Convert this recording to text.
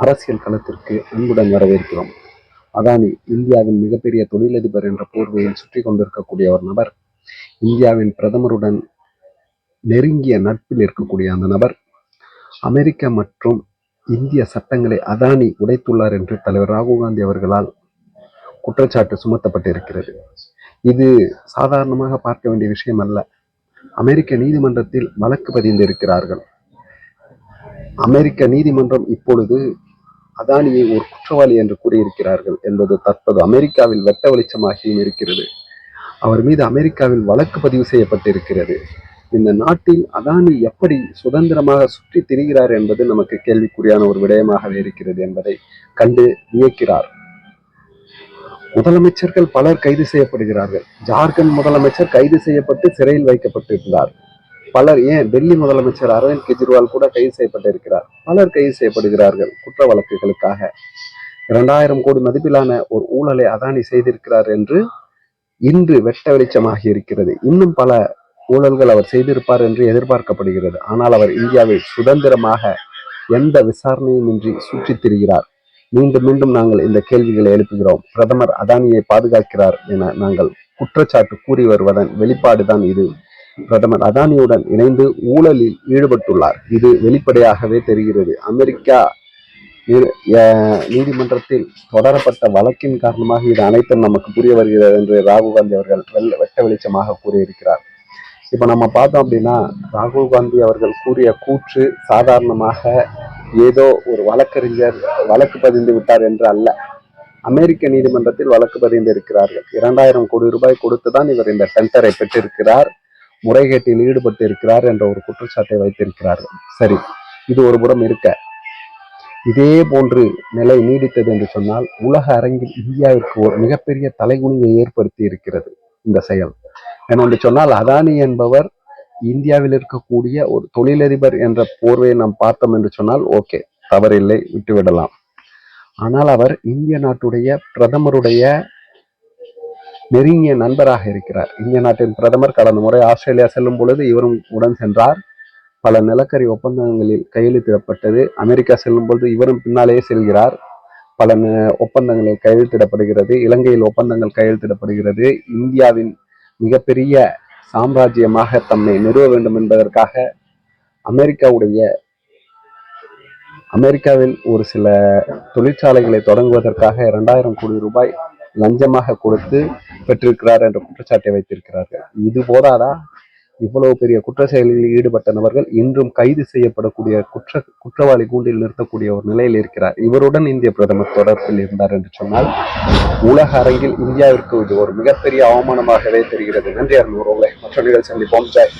அரசியல் களத்திற்கு அன்புடன் வரவேற்கிறோம். அதானி இந்தியாவின் மிகப்பெரிய தொழிலதிபர் என்ற போர்வையில் சுற்றி கொண்டிருக்கக்கூடிய ஒரு நபர் இந்தியாவின் பிரதமருடன் நெருங்கிய நட்பில் இருக்கக்கூடிய அந்த நபர் அமெரிக்க மற்றும் இந்திய சட்டங்களை அதானி உடைத்துள்ளார் என்று தலைவர் ராகுல் காந்தி அவர்களால் குற்றச்சாட்டு சுமத்தப்பட்டிருக்கிறது. இது சாதாரணமாக பார்க்க வேண்டிய விஷயம் அல்ல அமெரிக்க நீதிமன்றத்தில் வழக்கு பதிந்திருக்கிறார்கள். அமெரிக்க நீதிமன்றம் இப்பொழுது அதானியை ஒரு குற்றவாளி என்று கூறியிருக்கிறார்கள் என்பது தற்போது அமெரிக்காவில் வெட்ட வெளிச்சமாகியும் இருக்கிறது. அவர் மீது அமெரிக்காவில் வழக்கு பதிவு செய்யப்பட்டிருக்கிறது. இந்த நாட்டில் அதானி எப்படி சுதந்திரமாக சுற்றி திரிகிறார் என்பது நமக்கு கேள்விக்குறியான ஒரு விடயமாகவே இருக்கிறது என்பதை கண்டு வியக்கிறார். முதலமைச்சர்கள் பலர் கைது செய்யப்படுகிறார்கள். ஜார்க்கண்ட் முதலமைச்சர் கைது செய்யப்பட்டு சிறையில் வைக்கப்பட்டிருந்தார். பலர் ஏன் டெல்லி முதலமைச்சர் அரவிந்த் கெஜ்ரிவால் கூட கைது செய்யப்பட்டிருக்கிறார்? பலர் கைது செய்யப்படுகிறார்கள். குற்ற வழக்குகளுக்காக இரண்டாயிரம் கோடி மதிப்பிலான ஒரு ஊழலை அதானி செய்திருக்கிறார் என்று இன்று வெட்ட வெளிச்சமாகி இருக்கிறது. இன்னும் பல ஊழல்கள் அவர் செய்திருப்பார் என்று எதிர்பார்க்கப்படுகிறது. ஆனால் அவர் இந்தியாவில் சுதந்திரமாக எந்த விசாரணையும் இன்றி சுற்றித் திரிகிறார். மீண்டும் மீண்டும் நாங்கள் இந்த கேள்விகளை எழுப்புகிறோம். பிரதமர் அதானியை பாதுகாக்கிறார் என நாங்கள் குற்றச்சாட்டு கூறி வருவதன் வெளிப்பாடுதான் இது. பிரதமர் அதானியுடன் இணைந்து ஊழலில் ஈடுபட்டுள்ளார். இது வெளிப்படையாகவே தெரிகிறது. அமெரிக்கா நீதிமன்றத்தில் தொடரப்பட்ட வழக்கின் காரணமாக இது அனைத்தும் நமக்கு புரிய வருகிறது என்று ராகுல் காந்தி அவர்கள் வெள்ள வெட்ட வெளிச்சமாக கூறியிருக்கிறார். இப்ப நம்ம பார்த்தோம் அப்படின்னா ராகுல் காந்தி அவர்கள் கூறிய கூற்று சாதாரணமாக ஏதோ ஒரு வழக்கறிஞர் வழக்கு பதிந்து விட்டார் என்று அல்ல. அமெரிக்க நீதிமன்றத்தில் வழக்கு பதிந்து இருக்கிறார்கள் இரண்டாயிரம் கோடி ரூபாய் கொடுத்து தான் இவர் இந்த டெண்டரை பெற்றிருக்கிறார். முறைகேட்டில் ஈடுபட்டு இருக்கிறார் என்ற ஒரு குற்றச்சாட்டை வைத்திருக்கிறார்கள். சரி இது ஒரு புறம் இருக்க. இதே போன்று நிலை நீடித்தது என்று சொன்னால் உலக அரங்கில் இந்தியாவிற்கு ஒரு மிகப்பெரிய தலைகுனிவை ஏற்படுத்தி இருக்கிறது இந்த செயல். ஏனென்று சொன்னால் அதானி என்பவர் இந்தியாவில் இருக்கக்கூடிய ஒரு தொழிலதிபர் என்ற போர்வையை நாம் பார்த்தோம் என்று சொன்னால் ஓகே தவறில்லை விட்டுவிடலாம். ஆனால் அவர் இந்திய நாட்டுடைய பிரதமருடைய நெருங்கிய நண்பராக இருக்கிறார். இந்திய நாட்டின் பிரதமர் கடந்த முறை ஆஸ்திரேலியா செல்லும் பொழுது இவரும் உடன் சென்றார். பல நிலக்கரி ஒப்பந்தங்களில் கையெழுத்திடப்பட்டது. அமெரிக்கா செல்லும்போது இவரும் பின்னாலேயே செல்கிறார். பல ஒப்பந்தங்களில் கையெழுத்திடப்படுகிறது. இலங்கையில் ஒப்பந்தங்கள் கையெழுத்திடப்படுகிறது. இந்தியாவின் மிகப்பெரிய சாம்ராஜ்யமாக தம்மை நிறுவ வேண்டும் என்பதற்காக அமெரிக்காவுடைய அமெரிக்காவில் ஒரு சில தொழிற்சாலைகளை தொடங்குவதற்காக இரண்டாயிரம் கோடி ரூபாய் லஞ்சமாக கொடுத்து பெற்றிருக்கிறார் என்ற குற்றச்சாட்டை வைத்திருக்கிறார்கள். இது போதாதா? இவ்வளவு பெரிய குற்ற செயலில் ஈடுபட்ட நபர்கள் இன்றும் கைது செய்யப்படக்கூடிய குற்ற குற்றவாளி கூண்டில் நிறுத்தக்கூடிய ஒரு நிலையில் இருக்கிறார். இவருடன் இந்திய பிரதமர் தொடர்பில் இருந்தார் என்று சொன்னால் உலக அரங்கில் இந்தியாவிற்கு இது ஒரு மிகப்பெரிய அவமானமாகவே தெரிகிறது. நன்றி அருண் உறவுகளை. மற்ற நிகழ்ச்சி சந்திப்போம். ஜெய்.